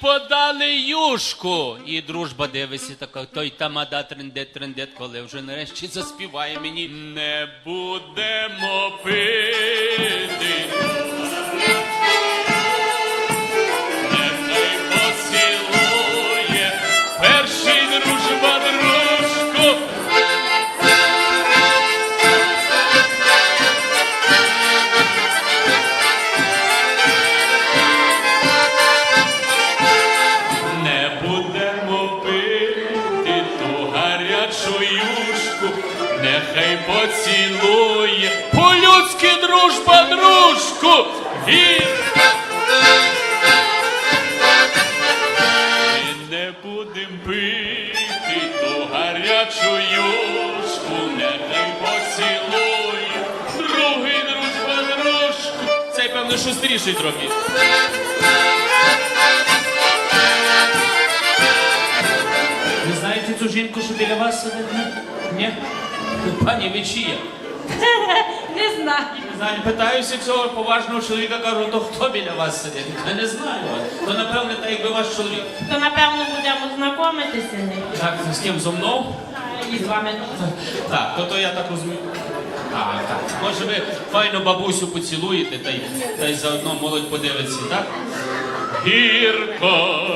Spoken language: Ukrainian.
подали юшку. І дружба дивиться така, той тамада трендет, трендет, коли вже нарешті заспіває мені. Не будемо пити. Гарячу нехай поцілує по-людськи дружба дружку. І... Не будем пити ту гарячу юшку, нехай поцілує другий дружба дружку. Цей, певно, шустріший трохи. Знаєте цю жінку, що біля вас сидить? Ні? Пані Мечія. Не знаю. Не знаю, питаюся цього поважного чоловіка, кажу, то хто біля вас сидить? Я не знаю. То напевне, так якби ваш чоловік. То напевно будемо знайомитися Так, з ким зо мною? і з вами. Так, то, то я так розумію. Так, так. Може, ви файно бабусю поцілуєте та й, та й заодно молодь подивиться, так? Гірко,